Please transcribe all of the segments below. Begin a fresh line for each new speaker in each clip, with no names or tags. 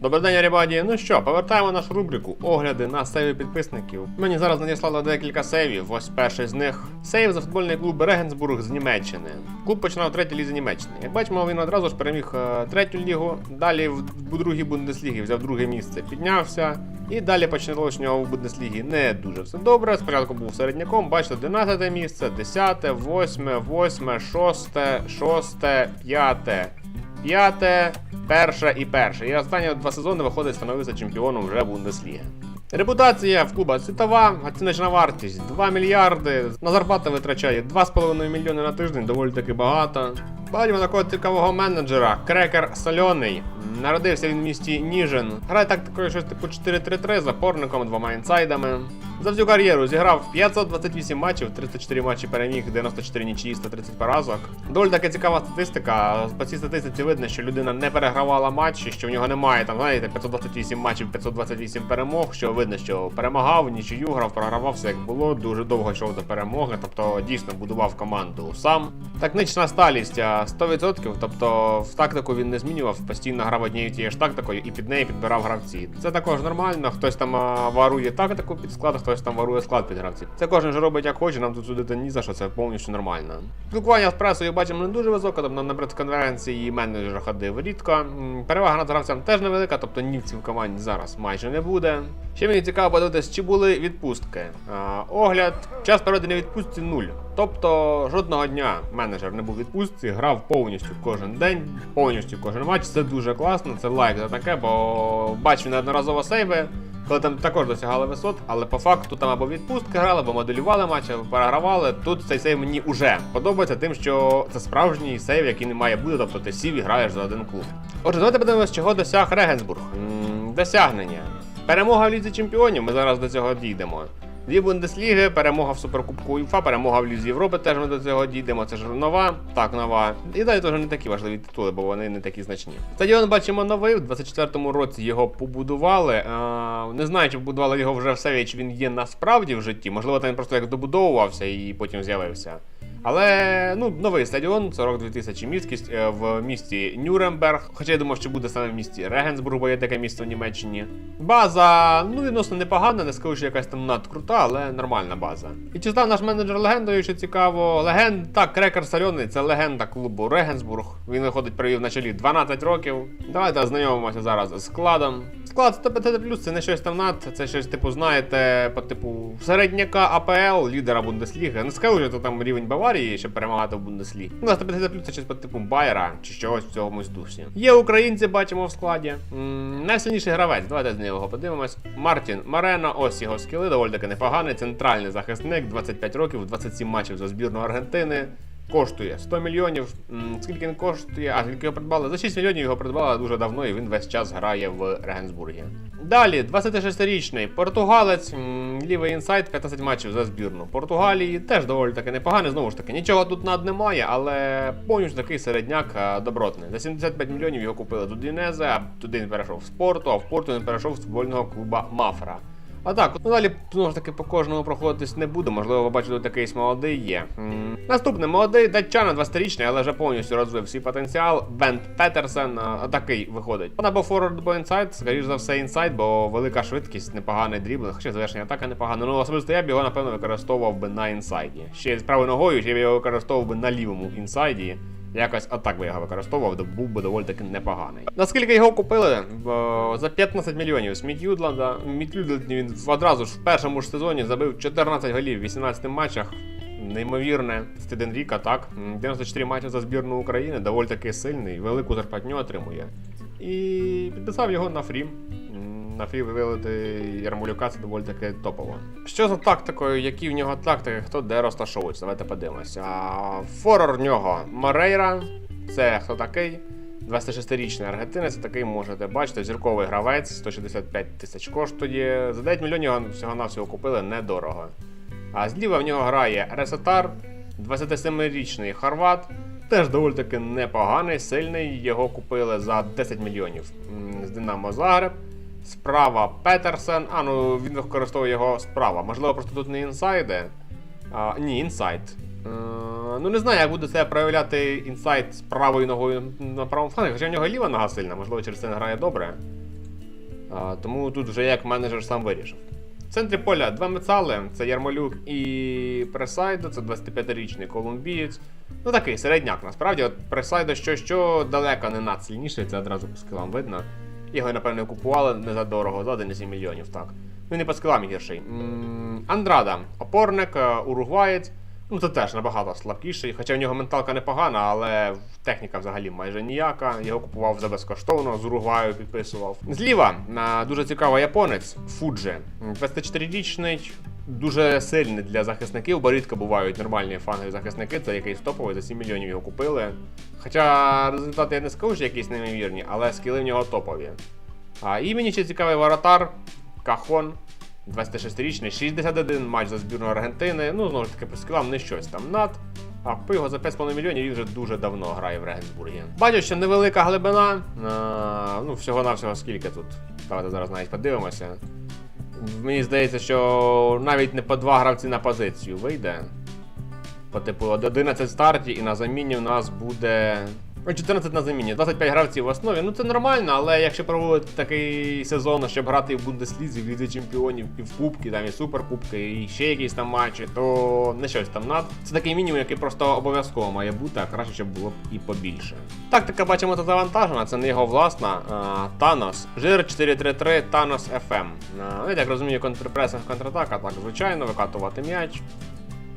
Добрий день, ребаді. Ну що, повертаємо нашу рубрику огляди на сейви підписників. Мені зараз надіслало декілька сейвів. Ось перший з них. Сейв за футбольний клуб Регенсбург з Німеччини. Клуб починав третій лізі Німеччини. Як бачимо, він одразу ж переміг е, третю лігу. Далі в в другій Бундеслігі взяв друге місце, піднявся. І далі почалось у нього в Бундеслігі не дуже все добре. Спочатку був середняком, бачите, 11 місце, 10, 8, 8, 6, 6, 5. П'яте, перше і перше. І останні два сезони виходить становився чемпіоном вже Бундесліги. Репутація в Куба світова, оціночна вартість 2 мільярди. На зарплату витрачає 2,5 мільйони на тиждень, доволі таки багато. Бачимо такого цікавого менеджера, крекер Сольоний. Народився він в місті Ніжин. Грає тактикою щось типу 4-3-3 з опорником, двома інсайдами. За всю кар'єру зіграв 528 матчів, 34 матчі переміг, 94 нічиї, 130 поразок. Доволі таки цікава статистика. По цій статистиці видно, що людина не перегравала матчі, що в нього немає там, знаєте, 528 матчів, 528 перемог. Що видно, що перемагав, нічию грав, програвав все як було. Дуже довго йшов до перемоги. Тобто дійсно будував команду сам. Тактична сталість 100%, тобто в тактику він не змінював, постійно грав однією тією ж тактикою і під неї підбирав гравці. Це також нормально. Хтось там варує тактику під склад, хтось там варує склад під гравців. Це кожен ж робить як хоче, нам тут судити ні за що, це повністю нормально. Спілкування з пресою бачимо не дуже високе, тобто на прес-конференції менеджер ходив рідко. Перевага над гравцем теж невелика, тобто німців в команді зараз майже не буде. Ще мені цікаво подивитися, чи були відпустки. А, огляд, час проведення відпустці нуль. Тобто жодного дня менеджер не був відпустці, грав повністю кожен день, повністю кожен матч. Це дуже класно, це лайк за таке, бо бачив неодноразово сейви, коли там також досягали висот, але по факту там або відпустки грали, або моделювали матч, або перегравали. Тут цей сейв мені уже подобається тим, що це справжній сейв, який не має бути, тобто ти сів і граєш за один клуб. Отже, давайте подивимось, чого досяг Регенсбург. Досягнення. Перемога в Лізі Чемпіонів, ми зараз до цього дійдемо. Дві Бундесліги, перемога в Суперкубку УЄФА, перемога в Лізі Європи, теж ми до цього дійдемо. Це ж нова, так, нова. І далі теж не такі важливі титули, бо вони не такі значні. Стадіон бачимо новий, в 24-му році його побудували. А, не знаю, чи побудували його вже все, чи він є насправді в житті. Можливо, там він просто як добудовувався і потім з'явився. Але ну, новий стадіон, 42 тисячі міськість е, в місті Нюрнберг. Хоча я думав, що буде саме в місті Регенсбург, бо є таке місто в Німеччині. База, ну, відносно непогана, не скажу, що якась там надкрута, але нормальна база. І чи став наш менеджер легендою, що цікаво. Легенд, так, крекер Сальоний, це легенда клубу Регенсбург. Він виходить, провів на чолі 12 років. Давайте ознайомимося зараз з складом. Склад 150 плюс це не щось там над, це щось, типу, знаєте, по типу середняка АПЛ, лідера Бундесліги. Не скажу, що то там рівень Баварії, щоб перемагати в Бундеслігі. Ну, а 150 це щось по типу Байера чи чогось в цьому дусі. Є українці, бачимо в складі. М, найсильніший гравець, давайте з нього подивимось. Мартін Марено, ось його скіли, доволі таки непоганий. Центральний захисник, 25 років, 27 матчів за збірну Аргентини. Коштує 100 мільйонів. Скільки він коштує? А скільки його придбали? За 6 мільйонів його придбали дуже давно, і він весь час грає в Регенсбургі. Далі, 26-річний португалець, лівий інсайд, 15 матчів за збірну Португалії. Теж доволі таки непоганий. Знову ж таки, нічого тут над немає, але повністю такий середняк добротний. За 75 мільйонів його купили до Дінезе, а туди він перейшов з порту, а в порту він перейшов з футбольного клуба Мафра. А так, ну далі знову ж таки по кожному проходитись не буду. Можливо, ви бачите, тут якийсь молодий є. М. Наступний молодий датчанин 20-річний, але вже повністю розвив свій потенціал. Бент Петерсен а, такий виходить. Вона або форвард, або інсайд, скоріш за все, інсайд, бо велика швидкість, непоганий дріблинг, хоча завершення атака непогане. Ну особисто я б його напевно використовував би на інсайді. Ще з правою ногою, ще б його використовував би на лівому інсайді. Якось отак би його використовував, був би доволі таки непоганий. Наскільки його купили? За 15 мільйонів з Мідюдланда. Мідюдланд він одразу ж в першому ж сезоні забив 14 голів в 18 матчах. Неймовірне, 31 рік, а так. 94 матчі за збірну України, доволі таки сильний, велику зарплатню отримує. І підписав його на фрі. На фрі вивелити Ярмолюка це доволі таки топово. Що за тактикою, які в нього тактики, хто де розташовується? Давайте подивимося. Форор в нього Морейра. Це хто такий? 26-річний аргентинець, такий можете бачити, зірковий гравець, 165 тисяч коштує. За 9 мільйонів його всього-навсього купили недорого. А зліва в нього грає Ресетар, 27-річний хорват. Теж доволі таки непоганий, сильний. Його купили за 10 мільйонів з Динамо Загреб. Справа Петерсен. А, ну він використовує його справа. Можливо, просто тут не інсайди. А, ні, інсайд. Е, ну не знаю, як буде себе проявляти інсайд з правою ногою на правому флангі, хоча в нього ліва нога сильна, можливо, через це не грає добре. А, тому тут вже як менеджер сам вирішив. В центрі поля два мецали, це Ярмолюк і Пресайдо, це 25-річний колумбієць. Ну такий середняк, насправді. От Пресайдо що що далеко не надсильніший, це одразу по скілам видно. Його, напевно, купували не за дорого, за 11 мільйонів, так. Ну не по скілам гірший. Андрада, опорник, е, уругваєць. Ну, це теж набагато слабкіший, хоча в нього менталка непогана, але техніка взагалі майже ніяка. Його купував за безкоштовно, з Уругваю підписував. Зліва дуже цікавий японець Фуджи. 24-річний, дуже сильний для захисників, бо рідко бувають нормальні фангові захисники. Це якийсь топовий, за 7 мільйонів його купили. Хоча результати я не скажу, що якісь неймовірні, але скіли в нього топові. А, і мені ще цікавий воротар Кахон. 26-річний, 61 матч за збірну Аргентини. Ну, знову ж таки, по не щось там над. А купив його за 5,5 мільйонів він вже дуже давно грає в Регенсбургі. Бачу, що невелика глибина. А, ну, всього-навсього скільки тут. Давайте зараз навіть подивимося. Мені здається, що навіть не по два гравці на позицію вийде. По типу 11 стартів і на заміні у нас буде. Ну, 14 на заміні, 25 гравців в основі. Ну це нормально, але якщо проводити такий сезон, щоб грати в Бундеслізі, в Лізі Чемпіонів, і в Кубки, там і Суперкубки, і ще якісь там матчі, то не щось там над. Це такий мінімум, який просто обов'язково має бути, а краще, щоб було б і побільше. Тактика бачимо тут завантажена, це не його власна. А, Танос. Жир 433 Танос FM. А, ну, я так розумію, контрпресинг контратака, так, звичайно, викатувати м'яч.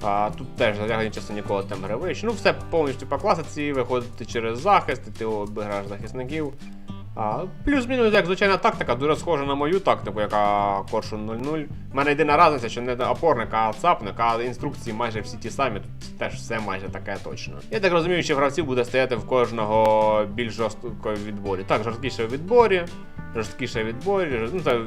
А, тут теж залягання часу ніколи там гри. Ну, все повністю по класиці, виходити через захист, і ти обіграєш захисників. А, плюс-мінус, як звичайна тактика, дуже схожа на мою тактику, яка Коршун 0-0. У мене єдина разниця, що не опорник, а цапник, а інструкції майже всі ті самі, тут теж все майже таке точно. Я так розумію, що гравців буде стояти в кожного більш жорсткого відборі. Так, жорсткіше в відборі, жорсткіше відборі. Ну, це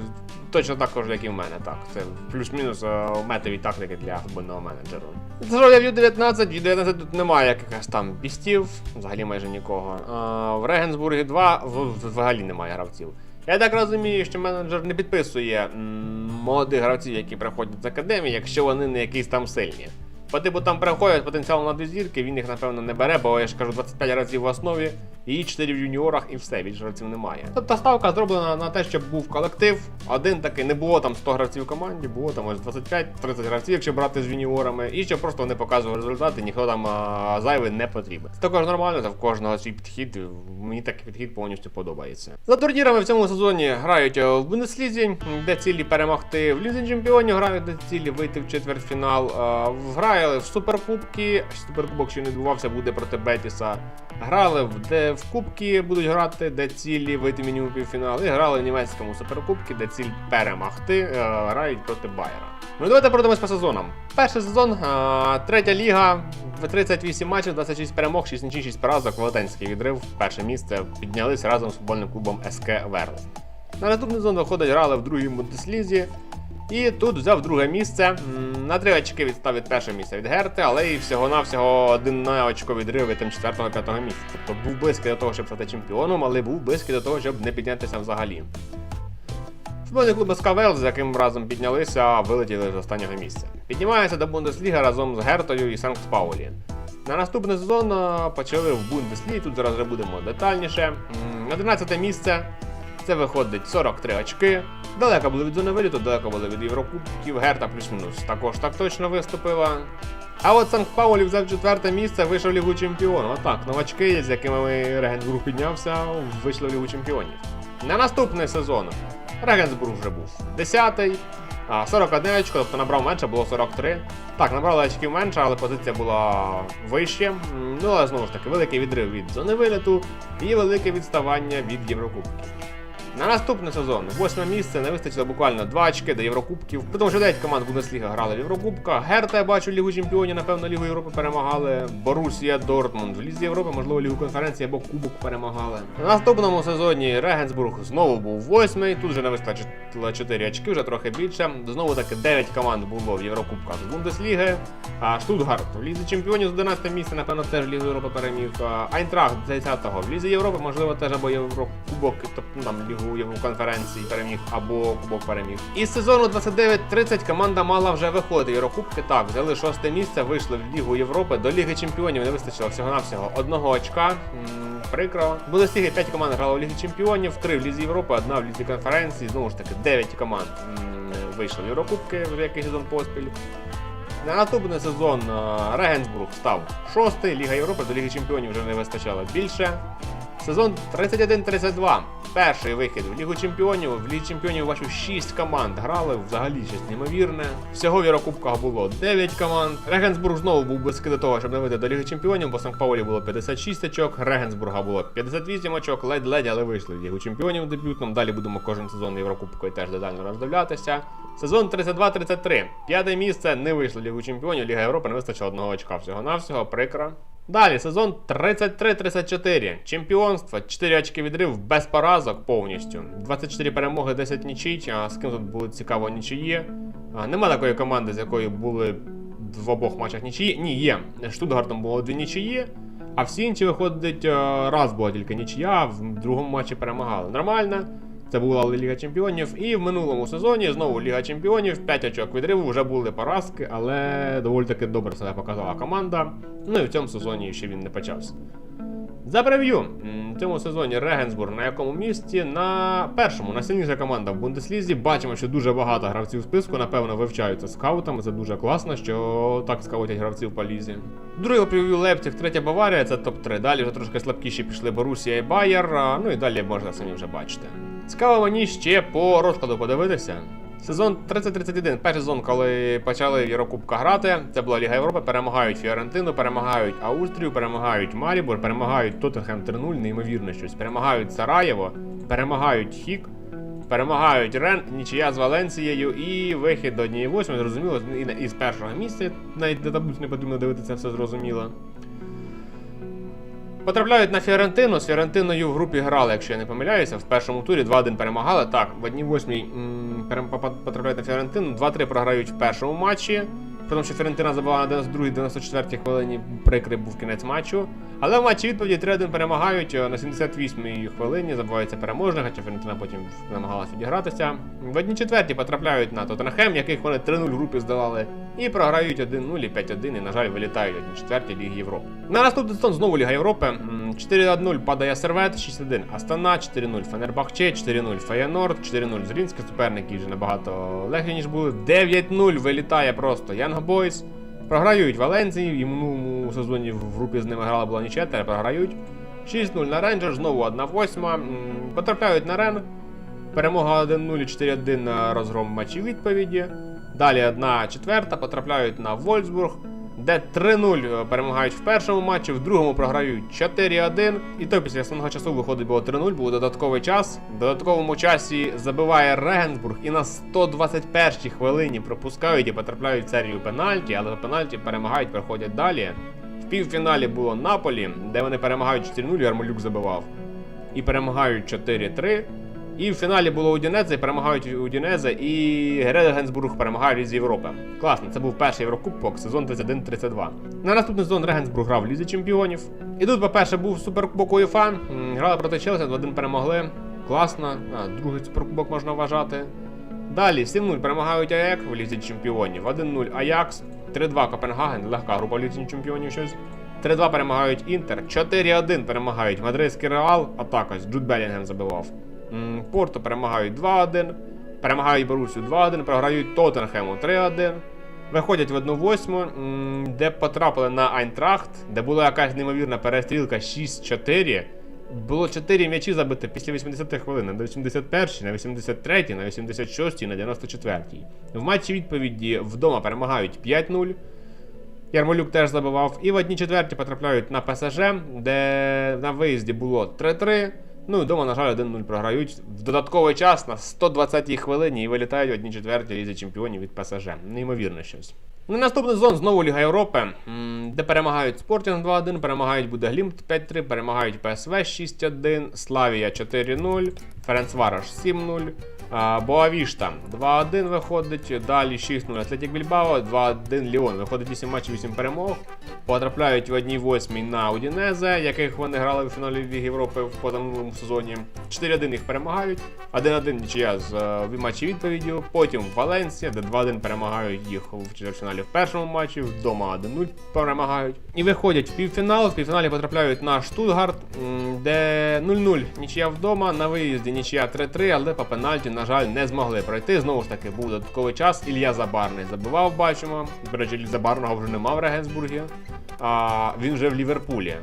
точно також, як і в мене. Так, це плюс-мінус е, метові тактики для футбольного менеджера. Зайшов я в U19, в U19 тут немає якихось там бістів, взагалі майже нікого. А, в Регенсбургі 2 в- взагалі немає гравців. Я так розумію, що менеджер не підписує м, молодих гравців, які приходять з академії, якщо вони не якісь там сильні. По типу там приходять потенціал на дві зірки, він їх напевно не бере, бо я ж кажу 25 разів в основі, і 4 в юніорах, і все, більше гравців немає. Тобто ставка зроблена на те, щоб був колектив. Один такий, не було там 100 гравців в команді, було там ось 25-30 гравців, якщо брати з юніорами, і щоб просто вони показували результати, ніхто там а, зайвий не потрібен. Це також нормально, це в кожного свій підхід. Мені такий підхід повністю подобається. За турнірами в цьому сезоні грають е, в Бундеслізі, де цілі перемогти. В Лізі Чемпіонів грають, де цілі вийти в четвертьфінал. Е, Грали в Суперкубки, Суперкубок ще не відбувався, буде проти Бетіса. Грали в де в Кубки будуть грати, де цілі вийти мінімум півфінал. І грали в німецькому суперкубці, де ціль перемогти. е, Грають проти Байера. Ну давайте пройдемось по сезонам. Перший сезон, е, третя ліга, 38 матчів, 26 перемог, 6 нічий, 6 поразок, Велетенський відрив. Перше місце піднялись разом з футбольним клубом СК Верл. На наступний сезон виходить, грали в другій Бундеслізі. І тут взяв друге місце. На три очки відстав від першого місця від Герти, але і всього-навсього один на очко відрив від там четвертого-п'ятого місця. Тобто був близький до того, щоб стати чемпіоном, але був близький до того, щоб не піднятися взагалі. Футбольний клуб СК Велс, з яким разом піднялися, вилетіли з останнього місця. Піднімається до Бундесліги разом з Гертою і Санкт Паулі. На наступний сезон почали в Бундеслігі, тут зараз вже будемо детальніше. М, 11 місце. Це виходить 43 очки. Далеко були від зони виліту, далеко були від Єврокубків. Герта плюс-мінус також так точно виступила. А от Санкт Паулі взяв четверте місце, вийшов в Лігу Чемпіонів. Отак, новачки, з якими Регенсбург піднявся, вийшли в Лігу Чемпіонів. На наступний сезон Регенсбург вже був 10-й. 41 очко, тобто набрав менше, було 43. Так, набрали очків менше, але позиція була вище. Ну, але знову ж таки, великий відрив від зони виліту і велике відставання від Єврокубків. На наступний сезон восьме місце не вистачило буквально 2 очки до Єврокубків. Тому, що 9 команд Бундесліга грали в Єврокубках. Герта, я бачу, Лігу Чемпіонів, напевно, Лігу Європи перемагали. Борусія Дортмунд. В Лізі Європи, можливо, Лігу конференції або Кубок перемагали. На наступному сезоні Регенсбург знову був восьмий. Тут вже не вистачило 4 очки, вже трохи більше. Знову таки 9 команд було в Єврокубках з Бундесліги. А Штутгарт в Лізі Чемпіонів з 11 місця, напевно, теж Лігу Європи переміг. Айнтрахт з 10-го в Лізі Європи, можливо, теж або Єврокубок, тобто там Лігу Євроконференції переміг, або Кубок переміг. Із сезону 29-30 команда мала вже виходити в Єврокубки. Так, взяли шосте місце, вийшли в Лігу Європи. До Ліги Чемпіонів не вистачило всього-навсього одного очка. Прикро. Бундесліги 5 команд грало в Лізі Чемпіонів, 3 в Лізі Європи, одна в Лізі конференції. Знову ж таки, 9 команд вийшли в Єврокубки вже який сезон поспіль. На наступний сезон е, Регенсбург став шостий, Ліга Європи до Ліги Чемпіонів вже не вистачало більше. Сезон 31-32. Перший вихід в Лігу Чемпіонів. В Лігі Чемпіонів бачу 6 команд грали, взагалі щось неймовірне. Всього в Єврокубках було 9 команд. Регенсбург знову був близький до того, щоб не вийти до Ліги Чемпіонів, бо Сан Паулі було 56 очок, Регенсбурга було 58 очок, ледь-ледь, але вийшли в Лігу Чемпіонів дебютном. Далі будемо кожен сезон Єврокубкою теж детально роздивлятися. Сезон 32-33. П'яте місце не вийшло в Лігу Чемпіонів, Ліга Європи не вистачило одного очка всього-навсього, прикро. Далі сезон 33-34. Чемпіонство, 4 очки відрив без поразок повністю. 24 перемоги, 10 нічий. А з ким тут було цікаво нічиї. А, нема такої команди, з якою були в обох матчах нічиї. Ні, є. Штутгартом було дві нічиї. А всі інші виходить, е, раз була тільки нічия, в другому матчі перемагали. Нормально. Це була Ліга Чемпіонів. І в минулому сезоні знову Ліга Чемпіонів, 5 очок відриву, вже були поразки, але доволі таки добре себе показала команда. Ну і в цьому сезоні ще він не почався. За прев'ю. В цьому сезоні Регенсбург на якому місці? На першому, найсильніша команда в Бундеслізі. Бачимо, що дуже багато гравців в списку, напевно, вивчаються скаутами. Це дуже класно, що так скаутять гравців по лізі. Другий прев'ю Лепців, третя Баварія, це топ-3. Далі вже трошки слабкіші пішли Борусія і Байер. Ну і далі можна самі вже бачити. Цікаво мені ще по розкладу подивитися. Сезон 30-31. Перший сезон, коли почали Єврокубка грати, це була Ліга Європи, перемагають Фіорентину, перемагають Аустрію, перемагають Марібор, перемагають Тоттенхем 3-0, неймовірно щось. Перемагають Сараєво, перемагають Хік, перемагають Рен, нічия з Валенцією і вихід до 1-8, зрозуміло, і з першого місця, навіть на таблицю не потрібно дивитися, все зрозуміло. Потрапляють на Фіорентину. З Фіорентиною в групі грали, якщо я не помиляюся. В першому турі 2-1 перемагали. Так, в 1-8 м, перем- потрапляють на Фіорентину. 2-3 програють в першому матчі. Тому що Фіорентина забила на 92-94 хвилині, прикрий був кінець матчу. Але в матчі відповіді 3-1 перемагають е, на 78-й хвилині, забувається переможний, хоча Фіорентина потім намагалася відігратися. В 1-4 потрапляють на Тоттенхем, яких вони 3-0 в групі здолали, і програють 1-0 і 5-1, і, на жаль, вилітають в 1-4 Ліги Європи. На наступний сезон знову Ліга Європи. М, 4-1 падає Сервет, 6-1 Астана, 4-0 Фенербахче, 4-0 Феєнорд, 4-0 Зрінські суперники вже набагато легші, ніж були. 9-0 вилітає просто Янг Бойс. Програють Валенції, і в минулому сезоні в групі з ними грала була нічия, тепер програють. 6-0 на Рейнджер, знову 1-8. Потрапляють на Рен. Перемога 1-0 і 4-1 на розгром матчі відповіді. Далі 1 четверта, потрапляють на Вольсбург, де 3-0 перемагають в першому матчі, в другому програють 4-1. І то після основного часу виходить було 3-0, був додатковий час. В додатковому часі забиває Регенсбург і на 121-й хвилині пропускають і потрапляють в серію пенальті, але пенальті перемагають, проходять далі. В півфіналі було Наполі, де вони перемагають 4-0, Ярмолюк забивав. І перемагають 4-3. І в фіналі було Удінезе, перемагають Удінезе, і Регенсбург перемагає в Лізі Європи. Класно, це був перший Єврокубок, сезон 31-32. На наступний сезон Регенсбург грав в Лізі Чемпіонів. І тут, по-перше, був Суперкубок УЄФА, грали проти Челсі, 2-1 перемогли. Класно, а, другий суперкубок можна вважати. Далі 7-0 перемагають АЕК в Лізі Чемпіонів, 1-0 Аякс, 3-2 Копенгаген, легка група в Лізі Чемпіонів щось. 3-2 перемагають Інтер, 4-1 перемагають Мадридський Реал, а також Джуд Белінгем забивав. М, Порту перемагають 2-1, перемагають Борусю 2-1, програють Тоттенхему 3-1. Виходять в 1-8, де потрапили на Айнтрахт, де була якась неймовірна перестрілка 6-4. Було 4 м'ячі забити після 80 хвилин на 81, на 83, на 86, на 94. В матчі відповіді вдома перемагають 5-0. Ярмолюк теж забивав. І в одній четверті потрапляють на ПСЖ, де на виїзді було 3-3. Ну і вдома, на жаль, 1-0 програють в додатковий час на 120-й хвилині і вилітають одні четверті лізі чемпіонів від ПСЖ. Неймовірно щось. На наступний зон знову Ліга Європи, де перемагають Спортінг 2-1, перемагають Будеглімт 5-3, перемагають ПСВ 6-1, Славія 4-0, Ференцвараш 7-0, Боавішта 2-1 виходить, далі 6-0 Атлетік Більбао, 2-1 Ліон. Виходить 8 матчів, 8 перемог. потрапляють в 1-8 на Удінезе, яких вони грали в фіналі Ліги Європи в позаминулому сезоні. 4-1 їх перемагають, 1-1 нічия з е, матчі відповіддю. Потім Валенсія, де 2-1 перемагають їх в чвертьфіналі в першому матчі, вдома 1-0 перемагають. І виходять в півфінал. В півфіналі потрапляють на Штутгарт, де 0-0 нічия вдома, на виїзді нічия 3-3, але по пенальті, на жаль, не змогли пройти. Знову ж таки, був додатковий час. Ілля Забарний забивав, бачимо. До речі, Забарного вже нема в Регенсбургі, а він вже в Ліверпулі.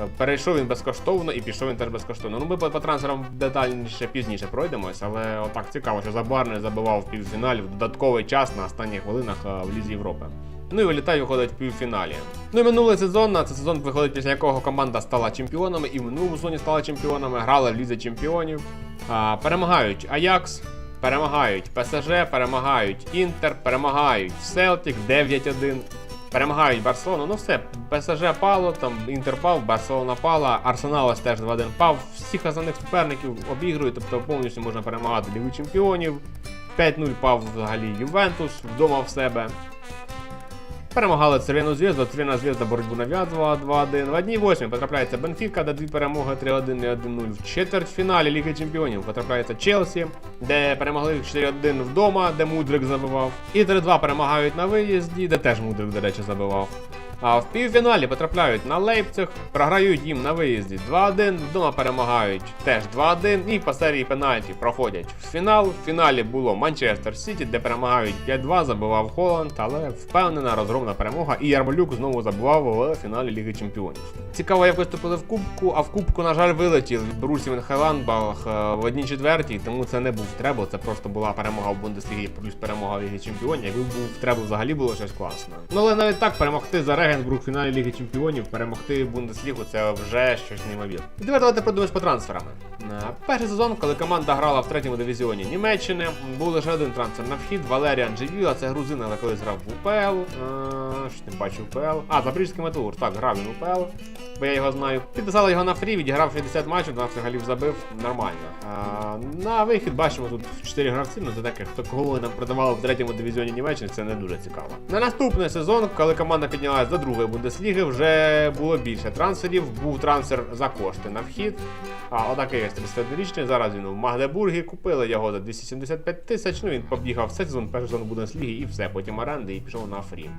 Е, Перейшов він безкоштовно і пішов він теж безкоштовно. Ну, ми по, по трансферам детальніше пізніше пройдемось, але отак цікаво, що Забарний забивав в півфіналі в додатковий час на останніх хвилинах е, в Лізі Європи. Ну і вилітає, виходить в півфіналі. Ну і минулий сезон, на цей сезон виходить, після якого команда стала чемпіонами, і в минулому сезоні стала чемпіонами, грала в Лізі чемпіонів. А, перемагають Аякс, перемагають ПСЖ, перемагають Інтер, перемагають Селтік 9-1. Перемагають Барселону, ну все, ПСЖ пало, там Інтер пав, Барселона пала, Арсенал ось теж 2-1 пав. Всіх основних суперників обігрують, тобто повністю можна перемагати Лігу Чемпіонів. 5-0 пав взагалі Ювентус вдома в себе. Перемагали Цервіну Звізду, Цервіна зв'язка боротьбу нав'язувала 2-1. В одній восьмій потрапляється Бенфіка, де дві перемоги 3-1 і 1-0. В четвертьфіналі Ліги Чемпіонів потрапляється Челсі, де перемогли 4-1 вдома, де Мудрик забивав. І 3-2 перемагають на виїзді, де теж Мудрик, до речі, забивав. А в півфіналі потрапляють на Лейпциг, програють їм на виїзді 2-1, вдома перемагають теж 2-1 і по серії пенальті проходять в фінал. В фіналі було Манчестер Сіті, де перемагають 5-2, забивав Холланд, але впевнена розгромна перемога. І Ярмолюк знову забивав в фіналі Ліги Чемпіонів. Цікаво, як виступили в Кубку, а в Кубку, на жаль, вилетів Брусі Венхеланбах в одній четвертій, тому це не був требл, це просто була перемога в Бундеслігі плюс перемога в Лігі Чемпіонів. Якби був требл, взагалі було щось класне. Ну але навіть так перемогти за Регенсбург в фіналі Ліги Чемпіонів, перемогти Бундеслігу це вже щось неймовірне. І тепер давайте продивимось по трансферами. Е, Перший сезон, коли команда грала в третьому дивізіоні Німеччини, був лише один трансфер на вхід. Валеріан Джевіла, це грузин, але колись грав в УПЛ. Е, Що не бачив УПЛ. А, Запорізький металург, так, грав він УПЛ, бо я його знаю. Підписали його на фрі, відіграв 60 матчів, 12 голів забив, нормально. Е, На вихід бачимо тут 4 гравці, ну це таке, хто кого нам продавали в третьому дивізіоні Німеччини, це не дуже цікаво. На наступний сезон, коли команда піднялась до другої Бундесліги, вже було більше трансферів. Був трансфер за кошти на вхід. А отакий ось 31-річний. Зараз він у Магдебургі. Купили його за 275 тисяч. Ну він побігав все сезон, перший сезон Бундесліги і все. Потім оренди і пішов на фрі.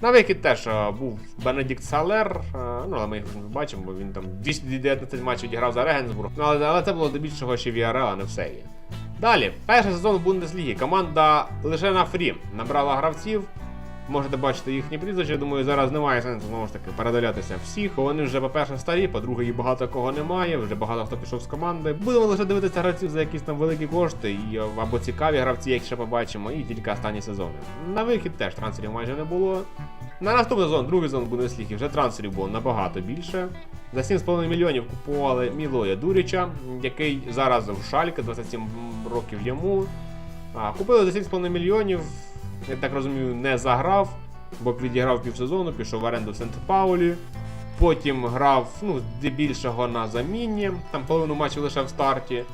На вихід теж був Бенедикт Салер, ну але ми його не бачимо, бо він там 219 матчів відіграв за Регенсбург. Ну, але, але це було здебільшого ще VRL, а не в серії. Далі, перший сезон Бундесліги. Команда лише на фрі набрала гравців. Можете бачити їхні прізвища, думаю, зараз немає сенсу знову ж таки передалятися всіх. Вони вже, по-перше, старі, по-друге, їх багато кого немає, вже багато хто пішов з команди. Будемо лише дивитися гравців за якісь там великі кошти, і, або цікаві гравці, які ще побачимо, і тільки останні сезони. На вихід теж трансферів майже не було. На наступний сезон, другий сезон Бундесліги, вже трансферів було набагато більше. За 7,5 мільйонів купували Мілоя Дуріча, який зараз в Шальке, 27 років йому. Купили за 7,5 мільйонів. Я так розумію, не заграв, бо відіграв півсезону, пішов в оренду в Сент-Паулі. Потім грав ну, здебільшого на заміні, там половину матчів лише в старті.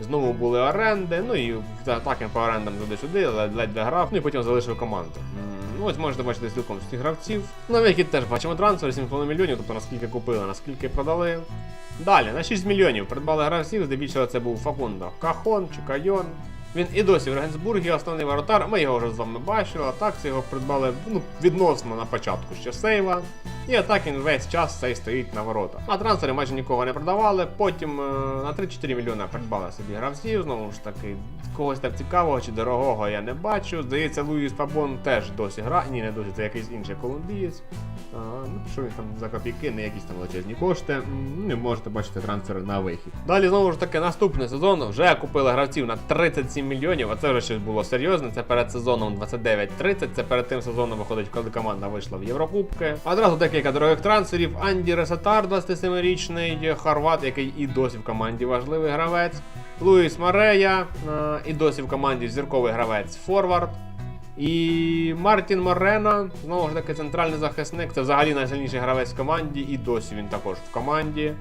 Знову були оренди, ну і так я по орендам туди-сюди, ледь ледь грав, ну і потім залишив команду. Ну, ось можете бачити цілком всіх гравців. На вихід теж бачимо трансфер 7,5 мільйонів, тобто наскільки купили, наскільки продали. Далі, на 6 мільйонів придбали гравців, здебільшого це був Факундо Кахон чи Кайон. Він і досі в Регенсбургі основний воротар. Ми його вже з вами бачили. А так це його придбали ну, відносно на початку ще сейва. І атак він весь час цей стоїть на воротах. На трансфері майже нікого не продавали. Потім е, на 3-4 мільйони придбали собі гравців. Знову ж таки, когось так цікавого чи дорогого я не бачу. Здається, Луїс Фабон теж досі грає. Ні, не досі, це якийсь інший колумбієць. А, ну, що він там за копійки, не якісь там величезні кошти. Не можете бачити трансфери на вихід. Далі знову ж таки наступний сезон вже купили гравців на 37 мільйонів. А це вже щось було серйозне. Це перед сезоном 29-30. Це перед тим сезоном виходить, коли команда вийшла в Єврокубки. Одразу декілька дорогих трансферів. Анді Ресатар, 27-річний хорват, який і досі в команді важливий гравець. Луїс Марея, е, і досі в команді зірковий гравець Форвард. І Мартін Морено, знову ж таки, центральний захисник. Це взагалі найсильніший гравець в команді, і досі він також в команді.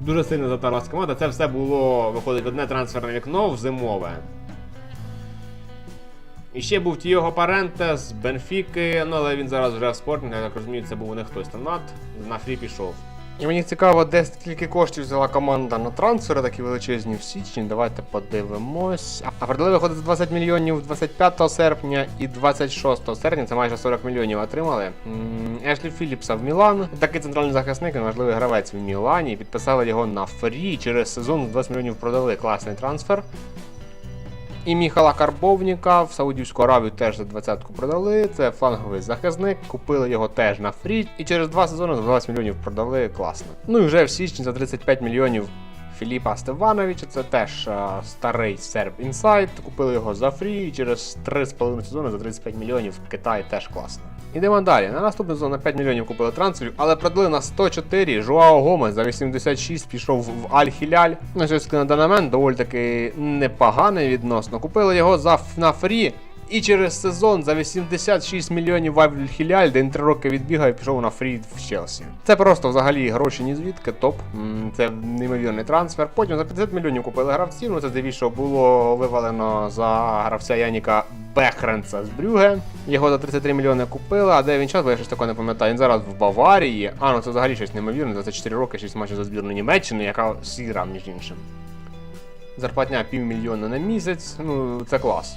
Дуже сильно затарлась команда. Це все було, виходить, одне трансферне вікно в зимове. І ще був Тіого Паренте з Бенфіки, ну але він зараз вже в спортінг, я так розумію, це був них хтось там над, на фрі пішов. І мені цікаво, де скільки коштів взяла команда на трансфери, такі величезні в січні. Давайте подивимось. А продали виходить 20 мільйонів 25 серпня і 26 серпня, це майже 40 мільйонів отримали. Ешлі Філіпса в Мілан. Такий центральний захисник, важливий гравець в Мілані. Підписали його на фрі. Через сезон 20 мільйонів продали. Класний трансфер. І Міхала Карбовніка в Саудівську Аравію теж за двадцятку продали. Це фланговий захисник. Купили його теж на фрі. І через два сезони за 20 мільйонів продали класно. Ну і вже в січні за 35 мільйонів Філіпа Стевановича. Це теж а, старий серб інсайт. Купили його за фрі. І через 3,5 сезони за 35 мільйонів в Китаї теж класно. Ідемо далі. На наступну сезон на 5 мільйонів купили трансферів, але продали на 104. Жуао Гомес за 86 пішов в Аль-Хіляль. На щось на даний момент доволі таки непоганий відносно. Купили його за на фрі. І через сезон за 86 мільйонів в Аль-Хіляль, де він 3 роки відбігав і пішов на фрі в Челсі. Це просто взагалі гроші ні звідки, топ. Це неймовірний трансфер. Потім за 50 мільйонів купили гравців. Ну це здебільшого було вивалено за гравця Яніка Бехренца з Брюге. Його за 33 мільйони купили, а де він час, бо я щось такого не пам'ятаю. Він зараз в Баварії. А, ну це взагалі щось неймовірне. 24 роки, 6 матчів за збірну Німеччини, яка сіра, між іншим. Зарплатня півмільйона на місяць, ну це клас.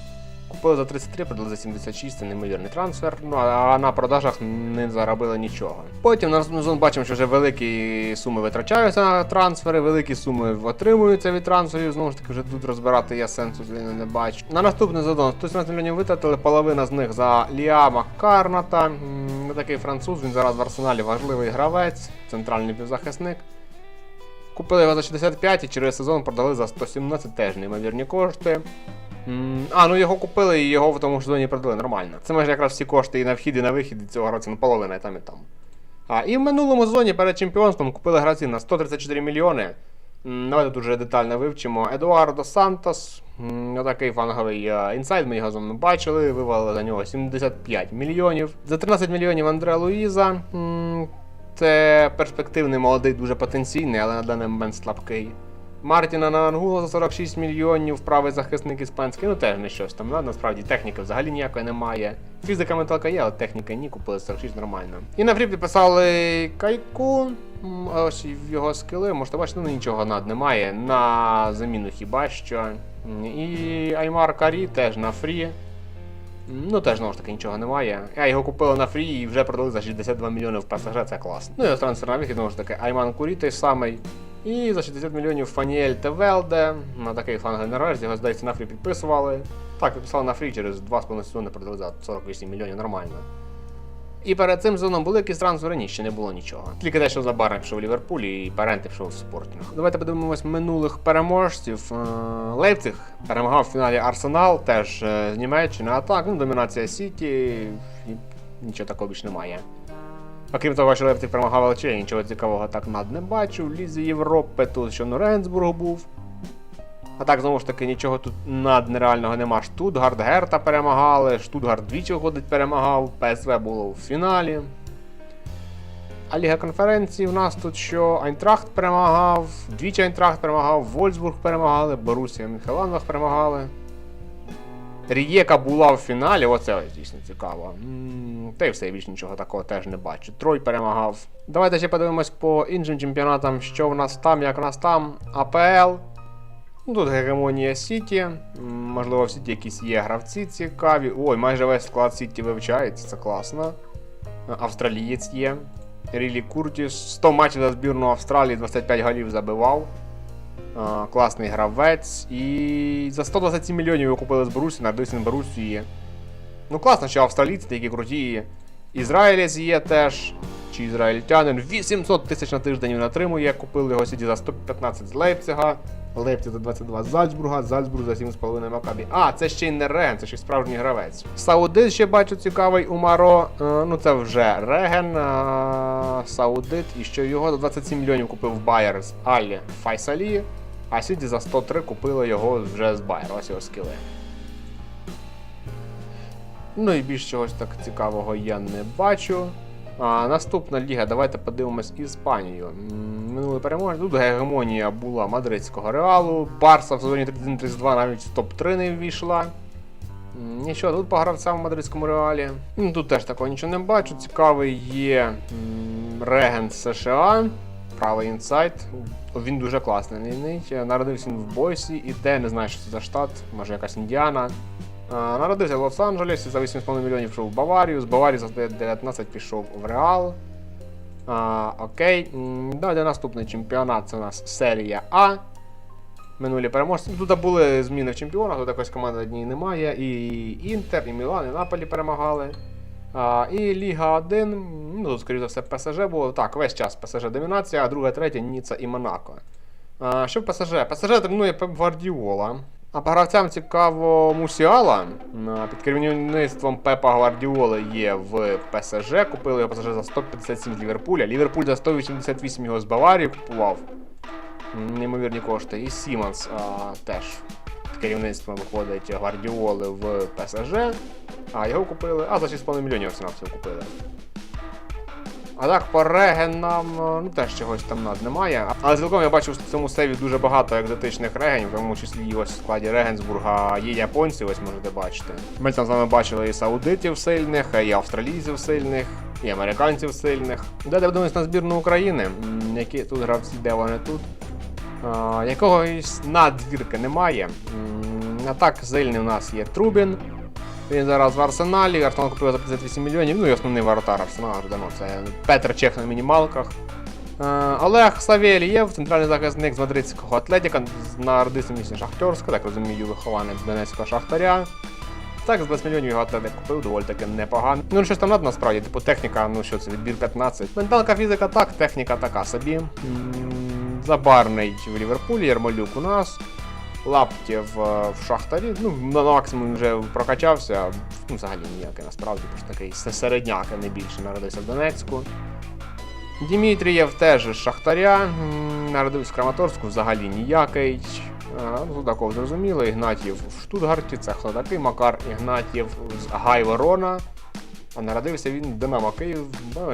Купили за 33, продали за 76, це неймовірний трансфер. Ну а на продажах не заробили нічого. Потім на сезон бачимо, що вже великі суми витрачаються на трансфери, великі суми отримуються від трансферів. Знову ж таки, вже тут розбирати я сенсу звільно не бачу. На наступний сезон 117 мільйонів витратили, половина з них за Ліама Карната. Такий француз, він зараз в арсеналі важливий гравець, центральний півзахисник. Купили його за 65 і через сезон продали за 117 теж неймовірні кошти. А, ну його купили і його в тому ж сезоні продали нормально. Це майже якраз всі кошти і на вхід, і на вихід від цього гравця, ну половина і там і там. А, і в минулому сезоні перед чемпіонством купили гравців на 134 мільйони. Давайте дуже детально вивчимо. Едуардо Сантос, отакий фанговий е, інсайд, ми його з бачили, вивалили за нього 75 мільйонів. За 13 мільйонів Андре Луїза. Це перспективний, молодий, дуже потенційний, але на даний момент слабкий. Мартіна на Ангула за 46 мільйонів, правий захисник іспанський, ну теж не щось там. Ну, насправді техніки взагалі ніякої немає. Фізика менталка є, але техніка ні, купили 46 нормально. І на фрі підписали Кайку. Ось його скили, можете бачити, ну нічого над немає. На заміну хіба що. І Аймар Карі теж на фрі. Ну, теж знову ж таки нічого немає. Я його купили на фрі і вже продали за 62 мільйони в ПСЖ, це класно. Ну і трансфер на вихід, знову ж таки, Айман Курі той самий. І за 60 мільйонів Фаніель Тевелде. На такий фан-генераж, його, здається, на фрі підписували. Так, підписали на фрі через 2,5 сезони продали за 48 мільйонів нормально. І перед цим сезоном були якісь трансфери, ще не було нічого. Тільки те, що Забарна пішов у Ліверпуль і Паренти пішов в спортінг. Давайте подивимось минулих переможців. Е, Лейпциг перемагав в фіналі Арсенал, теж е, з Німеччини. А так, ну, домінація Сіті, нічого такого більш немає. Окрім того, що Лейпциг перемагав ЛЧ, нічого цікавого так над не бачу. В Лізі Європи тут що Норенсбург був. А так, знову ж таки, нічого тут над нереального нема. Штутгарт Герта перемагали, Штутгарт двічі ходить перемагав, ПСВ було в фіналі. А Ліга конференції в нас тут що Айнтрахт перемагав, двічі Айнтрахт перемагав, Вольсбург перемагали, Борусія Мюнхенландбах перемагали. Рієка була в фіналі, оце дійсно цікаво. Та й все, більш нічого такого теж не бачу. Трой перемагав. Давайте ще подивимось по іншим чемпіонатам, що в нас там, як в нас там. АПЛ. Ну, Тут гегемонія Сіті. Можливо, в Сіті якісь є гравці цікаві. Ой, майже весь склад Сіті вивчається, це класно. Австралієць є. Рілі Куртіс. 100 матчів за збірну Австралії, 25 голів забивав. А, класний гравець. І за 127 мільйонів його купили з Борусі, народився на Борусі. Ну, класно, що австралійці такі круті. Ізраїлець є теж. Чи ізраїльтянин. 800 тисяч на тиждень він отримує. Купили його сіді за 115 з Лейпцига. Лейпциг за 22 з Зальцбурга, Зальцбург за 7,5 Макабі. А, це ще й не Реген, це ще й справжній гравець. Саудит ще бачу цікавий у Маро. Е, ну це вже Реген. е, Саудит. І що його за 27 мільйонів купив Байер з Алі Файсалі. А Сіді за 103 купили його вже з Байер. Ось його скіли. Ну і більш чогось так цікавого я не бачу. А, наступна ліга, давайте подивимось Іспанію. Минулий переможець. Тут гегемонія була мадридського реалу. Барса в сезоні 31-32 навіть в топ-3 не ввійшла. Нічого, тут по гравцям в мадридському реалі. Тут теж такого нічого не бачу. Цікавий є регент США, правий інсайт. Він дуже класний. Народився він в Бойсі, і те не знаю, що це за штат, може якась Індіана. Народився в Лос-Анджелесі, за 8,5 мільйонів пішов в Баварію, з Баварії за 19 пішов в Реал. А, окей. Давайте наступний чемпіонат. Це у нас серія А. Минулі переможці. Тут були зміни в чемпіонах, тут якось команди однієї немає. І Інтер, і Мілан, і Наполі перемагали. І Ліга 1, ну тут, скоріше за все, ПСЖ було. Так, весь час ПСЖ домінація, а друга, третя Ніца і Монако. Що в ПСЖ? ПСЖ тренує Пеп Гвардіола. А по гравцям цікаво Мусіала під керівництвом Пепа Гвардіоли є в ПСЖ. Купили його ПСЖ за 157 з Ліверпуля. Ліверпуль за 188 його з Баварії купував. Неймовірні кошти. І Сімонс теж керівництвом виходить Гвардіоли в ПСЖ. А його купили. А за 6,5 мільйонів всього всього купили. А так, по регенам, е, ну теж чогось там над немає. Але цілком я бачу в цьому сейві дуже багато екзотичних регенів, в тому числі і ось в складі Регенсбурга є японці, ось можете бачити. Ми там з вами бачили і саудитів сильних, і австралійців сильних, і американців сильних. Де дивимось на збірну України, які тут гравці, де вони тут. А, якогось надвірки немає. А так, сильний у нас є Трубін. Він зараз в Арсеналі, Арсенал купив за 58 мільйонів, ну і основний воротар Арсенала. Це Петр Чех на мінімалках. Е, Олег Савєлєв, центральний захисник з мадридського Атлетіка, в місті Шахтерська, так розумію, вихованець Донецького Шахтаря. Так, з 20 мільйонів його атлетик купив, доволі таки непогано. Ну, щось там надо насправді, типу техніка, ну що це, відбір 15. Менталка, фізика так, техніка така собі. Забарний в Ліверпулі, Ярмолюк у нас. Лаптєв е, в Шахтарі. Ну, на максимум вже прокачався. Ну, взагалі ніякий насправді, просто такий середняк, а не більше народився в Донецьку. Дімітрієв теж з Шахтаря. Народився в Краматорську, взагалі ніякий. Е, Ну, зрозуміло. Ігнатів в Штутгарті, це хто такий Макар Ігнатів з Гай Ворона. А народився він в Динамо Київ,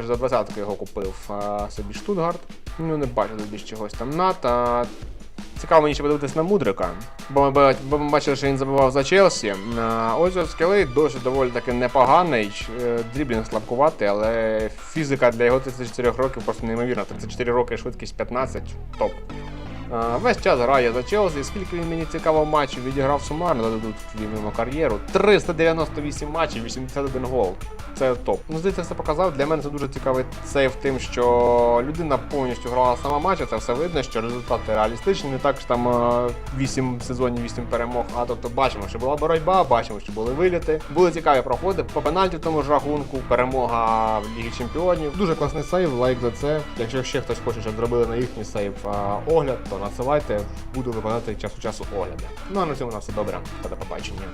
ж за 20 його купив собі Штутгарт. Ну, не бачу більш чогось там над. А, Цікаво мені ще подивитись на Мудрика, бо ми, бо ми бачили, що він забивав за Челсі. Ось ось скелей досить доволі таки непоганий, е, дріблінг слабкуватий, але фізика для його 34 років просто неймовірна. 34 роки, швидкість 15, топ. А, Весь час грає за Челсі. Скільки він мені цікаво матчів відіграв сумарно, дадуть йому кар'єру. 398 матчів, 81 гол. Це топ. Ну, здається, це показав. Для мене це дуже цікавий сейф тим, що людина повністю грала сама матч, це все видно, що результати реалістичні, не так що там е, 8 сезонів, 8 перемог. А тобто бачимо, що була боротьба, бачимо, що були виліти. Були цікаві проходи. По пенальті в тому ж рахунку, перемога в Лігі Чемпіонів. Дуже класний сейв, лайк за це. Якщо ще хтось хоче, щоб зробили на їхній сейв огляд, то надсилайте, буду виконати час у часу огляди. Ну а на цьому у нас все добре. Та до побачення.